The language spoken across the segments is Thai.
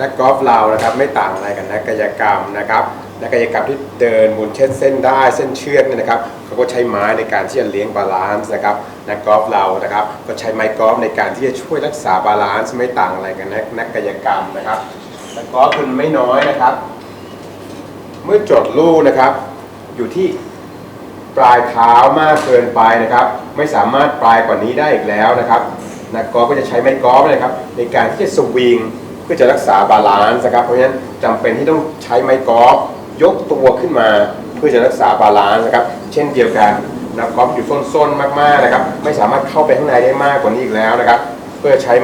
นักกอล์ฟเรานะครับไม่ต่างอะไรกับนักกายกรรมนะครับนักกายกรรมที่เดินบนเช่นเส้นได้เส้นเชือกเนี่ยนะครับเขาก็ใช้ไม้ในการที่จะเลี้ยงบาลานซ์นะครับนักกอล์ฟเรานะครับก็ใช้ไม้กอล์ฟในการที่จะช่วยรักษาบาลานซ์ไม่ต่างอะไรกับนักนักกายกรรมนะครับนักกอล์ฟคนไม่น้อยนะครับ เมื่อจดลูกนะครับอยู่ที่ปลายเท้ามากเกินไปนะครับ ไม่สามารถปลายกว่านี้ได้อีกแล้วนะครับนักกอล์ฟก็จะใช้ไม้กอล์ฟนะครับในการที่จะสวิง เพื่อจะรักษาบาลานซ์นะครับเพราะฉะนั้นจำเป็นที่ต้องใช้ไม้กอล์ฟยกตัวขึ้นมา เพื่อจะรักษาบาลานซ์นะครับ เช่นเดียวกันนักกอล์ฟอยู่ส้นๆมากๆนะครับไม่สามารถเข้าไปข้างในได้มากกว่านี้อีกแล้วนะครับ เพื่อใช้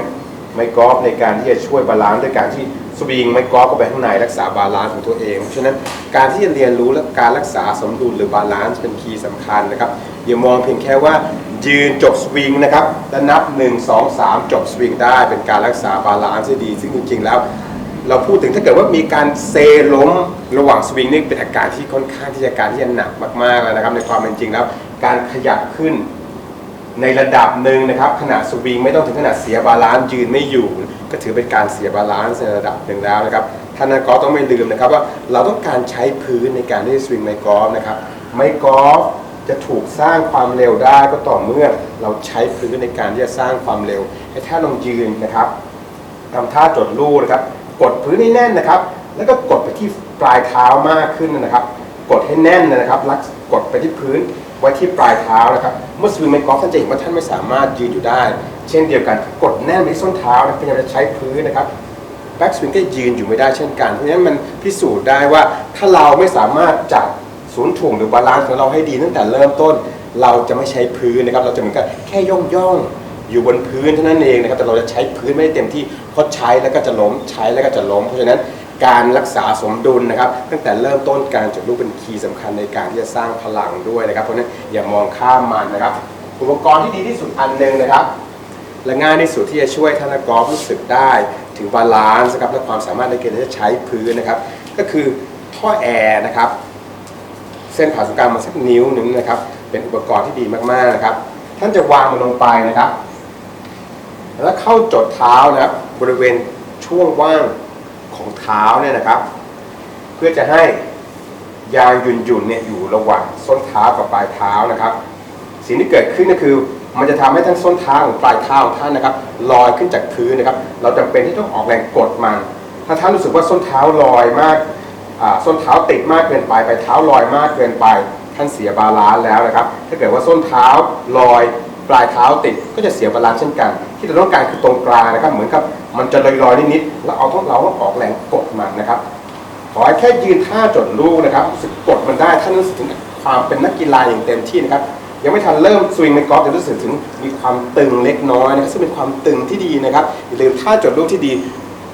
ไม้กอล์ฟในการที่จะช่วยบาลานซ์ด้วยการที่ สวิงไม้กอล์ฟเข้าไปข้างในรักษาบาลานซ์ของตัวเองเพราะฉะนั้นการที่จะเรียนรู้และการรักษาสมดุลหรือบาลานซ์เป็นคีย์สำคัญนะครับอย่ามองเพียงแค่ว่ายืนจบสวิงนะครับและนับ 1 2 3 จบสวิงได้เป็นการรักษาบาลานซ์ที่ดี ซึ่งจริงๆแล้ว เราพูดถึงถ้าเกิดว่ามีการเซล้มระหว่างสวิงนี่เป็นอาการที่ค่อนข้างที่จะการที่จะหนักมากๆแล้วนะครับในความเป็นจริงแล้วการขยับขึ้น ในระดับหนึ่งนะครับขณะสวิงไม่ต้องถึงขนาดเสียบาลานซ์ยืนไม่อยู่ ก็ถือเป็นการเสียบาลานซ์ในระดับหนึ่งแล้วนะครับท่านนักกอล์ฟต้องไม่ลืมนะครับว่าเราต้องการใช้พื้นในการที่จะสวิงไม้กอล์ฟนะครับไม้กอล์ฟจะถูกสร้างความเร็วได้ก็ต่อเมื่อเราใช้พื้นในการที่จะสร้างความเร็ว ให้ท่านลองยืนนะครับทำท่าจดลูกนะครับ กดพื้นให้แน่นนะครับ แล้วก็กดไปที่ปลายเท้ามากขึ้นนะครับ กดให้แน่นนะครับลักกดไปที่พื้น ไว้ที่ปลายเท้านะครับ เมื่อสวิงไมค์กอล์ฟท่านจะเห็นว่าท่านไม่สามารถยืนอยู่ได้ เช่นเดียวกันกดแน่นไปที่ส้นเท้านะพยายามจะใช้พื้นนะครับแบ็กสวิงก็ยืนอยู่ไม่ได้เช่นกันเพราะฉะนั้นมันพิสูจน์ได้ว่าถ้าเราไม่สามารถจับศูนย์ถ่วงหรือบาลานซ์ของเราให้ดีตั้งแต่เริ่มต้น เราจะไม่ใช้พื้นนะครับ เราจะเหมือนกับแค่ย่องย่องอยู่บนพื้นเท่านั้นเองนะครับแต่เราจะใช้พื้นไม่ได้เต็มที่เพราะใช้แล้วก็จะล้มใช้แล้วก็จะล้ม เพราะฉะนั้น การรักษาสมดุลนะครับ ตั้งแต่เริ่มต้นการจดลูกเป็นคีย์สำคัญในการที่จะสร้างพลังด้วยนะครับ เพราะฉะนั้นอย่ามองข้ามมันนะครับ อุปกรณ์ที่ดีที่สุดอันหนึ่งนะครับ และง่ายที่สุดที่จะช่วยท่านนักกอล์ฟรู้สึกได้ ถึงบาลานซ์นะครับและความสามารถในการที่จะใช้พื้นนะครับ ก็คือท่อแอร์นะครับ เส้นผ่าศูนย์กลางมาสักนิ้วหนึ่งนะครับ เป็นอุปกรณ์ที่ดีมากๆนะครับ ท่านจะวางมันลงไปนะครับ แล้วเข้าจดเท้านะครับบริเวณช่วงว่าง ท้าเนี่ยนะครับ เพื่อจะให้ยางหยุ่นๆเนี่ยอยู่ระหว่างส้นเท้ากับปลายเท้านะครับ สิ่งที่เกิดขึ้นก็คือมันจะทำให้ทั้งส้นเท้าของปลายเท้าของท่านนะครับลอยขึ้นจากพื้นนะครับ เราจำเป็นที่ต้องออกแรงกดมัน ถ้าท่านรู้สึกว่าส้นเท้าลอยมากส้นเท้าติดมากเกินไปปลายเท้าลอยมากเกินไป ท่านเสียบาลานซ์แล้วนะครับ ถ้าเกิดว่าส้นเท้าลอย ปลายเท้าติดก็จะเสียบาลานซ์เช่นกัน ที่เราต้องการคือตรงกลางนะครับ เหมือนกับมันจะลอยๆนิดๆแล้วเอาต้องเราต้องออกแรงกดมันนะครับขอแค่ยืนท่าจดลูกนะครับรู้สึกกดมันได้ท่านรู้สึกถึงความเป็นนักกีฬาอย่างเต็มที่นะครับยังไม่ทันเริ่มสวิงในกอล์ฟจะรู้สึกถึงมีความตึงเล็กน้อยนะครับซึ่งเป็นความตึงที่ดีนะครับอย่าลืมท่าจดลูกที่ดี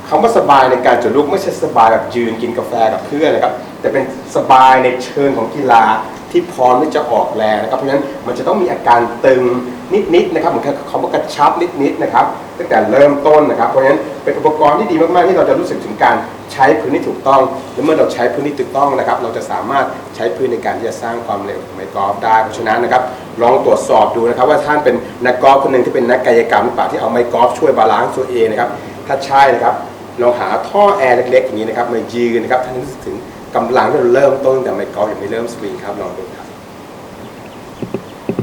คำว่าสบายในการจดลูกไม่ใช่สบายแบบยืนกินกาแฟกับเพื่อนนะครับแต่เป็นสบายในเชิงของกีฬา ที่พร้อมที่จะออกแรงนะครับเพราะฉะนั้นมันจะต้องมีอาการตึงนิดๆนะครับเหมือนกับคำว่ากระชับนิดๆนะครับตั้งแต่เริ่มต้นนะครับ เพราะฉะนั้นเป็นอุปกรณ์ที่ดีมากๆที่เราจะรู้สึกถึงการใช้พื้นที่ถูกต้องและเมื่อเราใช้พื้นที่ถูกต้องนะครับ เราจะสามารถใช้พื้นในการที่จะสร้างความเร็วของไมกอล์ฟได้เพราะฉะนั้นนะครับลองตรวจสอบดูนะครับ ว่าท่านเป็นนักกอล์ฟคนหนึ่งที่เป็นนักกายกรรมหรือเปล่าที่เอาไมค์กอล์ฟช่วยบาลานซ์ตัวเองนะครับถ้าใช่นะครับลองหาท่อแอร์เล็กๆอย่างนี้นะครับมายืนนะครับท่านรู้สึกถึง กำลังที่เราเริ่มต้นแต่ไมค์กอล์ฟยังไม่เริ่มสวิงครับลองดูครับ